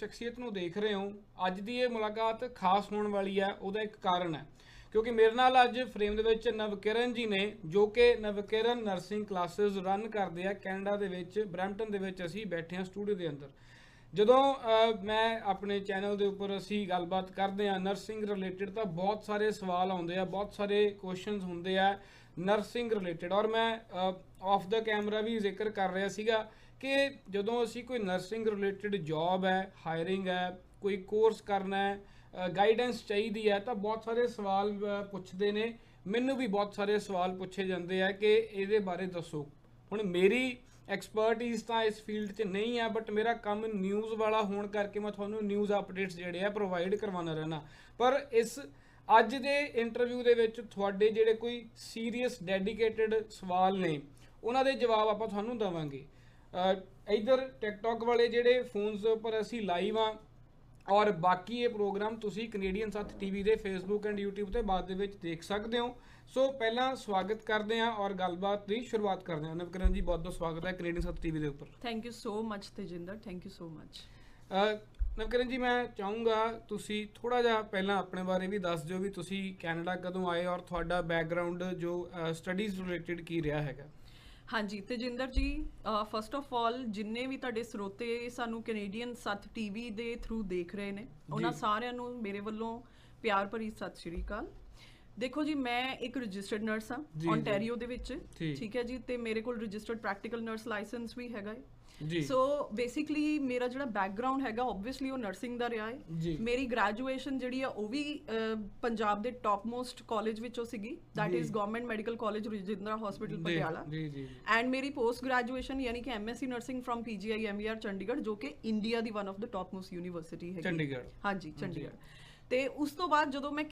ਸ਼ਖਸੀਅਤ ਨੂੰ ਦੇਖ ਰਹੇ ਹੋ। ਅੱਜ ਦੀ ਇਹ ਮੁਲਾਕਾਤ ਖਾਸ ਹੋਣ ਵਾਲੀ ਹੈ, ਉਹਦਾ ਇੱਕ ਕਾਰਨ ਹੈ। ਕਿਉਂਕਿ ਮੇਰੇ ਨਾਲ ਅੱਜ ਫਰੇਮ ਦੇ ਵਿੱਚ ਨਵਕਿਰਨ ਜੀ ਨੇ, ਜੋ ਕਿ ਨਵਕਿਰਨ ਨਰਸਿੰਗ ਕਲਾਸਿਸ ਰਨ ਕਰਦੇ ਆ ਕੈਨੇਡਾ ਦੇ ਵਿੱਚ, ਬਰੈਂਪਟਨ ਦੇ ਵਿੱਚ ਅਸੀਂ ਬੈਠੇ ਹਾਂ ਸਟੂਡੀਓ ਦੇ ਅੰਦਰ। ਜਦੋਂ ਮੈਂ ਆਪਣੇ ਚੈਨਲ ਦੇ ਉੱਪਰ ਅਸੀਂ ਗੱਲਬਾਤ ਕਰਦੇ ਆ ਨਰਸਿੰਗ ਰਿਲੇਟਡ ਤਾਂ ਬਹੁਤ ਸਾਰੇ ਸਵਾਲ ਆਉਂਦੇ ਆ, ਬਹੁਤ ਸਾਰੇ ਕੁਐਸਚਨਸ ਹੁੰਦੇ ਆ ਨਰਸਿੰਗ ਰਿਲੇਟਡ ਔਰ ਮੈਂ ਆਫ ਦਾ ਕੈਮਰਾ ਵੀ ਜ਼ਿਕਰ ਕਰ ਰਿਹਾ ਸੀਗਾ ਕਿ ਜਦੋਂ ਅਸੀਂ ਕੋਈ ਨਰਸਿੰਗ ਰਿਲੇਟਡ ਜੌਬ ਹੈ ਹਾਇਰਿੰਗ ਹੈ, ਕੋਈ ਕੋਰਸ ਕਰਨਾ ਹੈ ਗਾਈਡੈਂਸ ਚਾਹੀਦੀ ਹੈ, ਤਾਂ ਬਹੁਤ ਸਾਰੇ ਸਵਾਲ ਪੁੱਛਦੇ ਨੇ। ਮੈਨੂੰ ਵੀ ਬਹੁਤ ਸਾਰੇ ਸਵਾਲ ਪੁੱਛੇ ਜਾਂਦੇ ਆ ਕਿ ਇਹਦੇ ਬਾਰੇ ਦੱਸੋ। ਹੁਣ ਮੇਰੀ ਐਕਸਪਰਟਿਜ਼ ਤਾਂ ਇਸ ਫੀਲਡ 'ਚ ਨਹੀਂ ਹੈ ਬਟ ਮੇਰਾ ਕੰਮ ਨਿਊਜ਼ ਵਾਲਾ ਹੋਣ ਕਰਕੇ ਮੈਂ ਤੁਹਾਨੂੰ ਨਿਊਜ਼ ਅਪਡੇਟਸ ਜਿਹੜੇ ਆ ਪ੍ਰੋਵਾਈਡ ਕਰਵਾਉਣਾ ਰਹਿਣਾ ਪਰ ਇਸ ਅੱਜ ਦੇ ਇੰਟਰਵਿਊ ਦੇ ਵਿੱਚ ਤੁਹਾਡੇ ਜਿਹੜੇ ਕੋਈ ਸੀਰੀਅਸ ਡੈਡੀਕੇਟਿਡ ਸਵਾਲ ਨੇ, ਉਹਨਾਂ ਦੇ ਜਵਾਬ ਆਪਾਂ ਤੁਹਾਨੂੰ ਦਵਾਂਗੇ। ਅਹ ਇੱਧਰ ਟਿਕਟੌਕ ਵਾਲੇ ਜਿਹੜੇ ਫੋਨਸ ਦੇ ਉੱਪਰ ਅਸੀਂ ਲਾਈਵ ਆ ਔਰ ਬਾਕੀ ਇਹ ਪ੍ਰੋਗਰਾਮ ਤੁਸੀਂ ਕੈਨੇਡੀਅਨ ਸਾਥ ਟੀਵੀ ਦੇ ਫੇਸਬੁੱਕ ਐਂਡ YouTube ਤੇ ਬਾਅਦ ਦੇ ਵਿੱਚ ਦੇਖ ਸਕਦੇ ਹੋ। ਸੋ ਪਹਿਲਾਂ ਸਵਾਗਤ ਕਰਦੇ ਹਾਂ ਔਰ ਗੱਲਬਾਤ ਦੀ ਸ਼ੁਰੂਆਤ ਕਰਦੇ ਹਾਂ। ਨਵਕਰਨ ਜੀ ਬਹੁਤ ਬਹੁਤ ਸਵਾਗਤ ਹੈ ਕੈਨੇਡੀਅਨ ਸਾਥ ਟੀਵੀ ਦੇ ਉੱਪਰ। Thank you so much Tejinder. Thank you so much Navkaran ji ਮੈਂ ਚਾਹੂੰਗਾ ਤੁਸੀਂ ਥੋੜਾ ਜਿਹਾ ਪਹਿਲਾਂ ਆਪਣੇ ਬਾਰੇ ਵੀ ਦੱਸ ਦਿਓ ਵੀ ਤੁਸੀਂ ਕੈਨੇਡਾ ਕਦੋਂ ਆਏ ਔਰ ਤੁਹਾਡਾ ਬੈਕਗ੍ਰਾਉਂਡ ਜੋ ਸਟੱਡੀਜ਼ ਰਿਲੇਟਡ ਕੀ ਰਿਹਾ ਹੈਗਾ। ਹਾਂਜੀ ਤੇਜਿੰਦਰ ਜੀ ਫਸਟ ਆਫ ਆਲ ਜਿੰਨੇ ਵੀ ਤੁਹਾਡੇ ਸਰੋਤੇ ਸਾਨੂੰ ਕੈਨੇਡੀਅਨ ਸੱਤ ਟੀਵੀ ਦੇ ਥਰੂ ਦੇਖ ਰਹੇ ਨੇ ਉਹਨਾਂ। ਸਾਰਿਆਂ ਨੂੰ ਮੇਰੇ ਵੱਲੋਂ ਪਿਆਰ ਭਰੀ ਸਤਿ ਸ਼੍ਰੀ ਅਕਾਲ ਦੇਖੋ ਜੀ ਮੈਂ ਇੱਕ ਰਜਿਸਟਰਡ ਨਰਸ ਹਾਂ। ਓਨਟਾਰੀਓ ਦੇ ਵਿੱਚ। ਠੀਕ। ਹੈ ਜੀ ਤੇ ਮੇਰੇ ਕੋਲ ਰਜਿਸਟਰਡ ਪ੍ਰੈਕਟੀਕਲ ਨਰਸ ਲਾਇਸੈਂਸ ਵੀ ਹੈਗਾ ਹੈ। ਜੀ। ਸੋ ਬੇਸਿਕਲੀ ਮੇਰਾ ਜਿਹੜਾ ਬੈਕਗ੍ਰਾਉਂਡ ਹੈਗਾ ਆਬਵੀਅਸਲੀ ਉਹ ਨਰਸਿੰਗ ਦਾ ਰਿਹਾ ਹੈ। ਮੇਰੀ ਗ੍ਰੈਜੂਏਸ਼ਨ ਜਿਹੜੀ ਆ ਉਹ ਵੀ ਪੰਜਾਬ ਦੇ ਟਾਪ ਮੋਸਟ ਕਾਲਜ ਵਿੱਚੋਂ ਸੀਗੀ। That. Is government medical college Rajindra hospital Patiala. ਜੀ ਜੀ। ਐਂਡ ਮੇਰੀ ਪੋਸਟ ਗ੍ਰੈਜੂਏਸ਼ਨ ਯਾਨੀ ਕਿ MSc nursing from PGI MBR Chandigarh ਜੋ ਕਿ India the one of the top most university ਹੈਗੀ। ਚੰਡੀਗੜ੍ਹ। ਹਾਂਜੀ ਚੰਡੀਗੜ੍ਹ। ਤੇ ਉਸ ਤੋਂ ਬਾਅਦ ਜਦੋਂ ਮੈਂ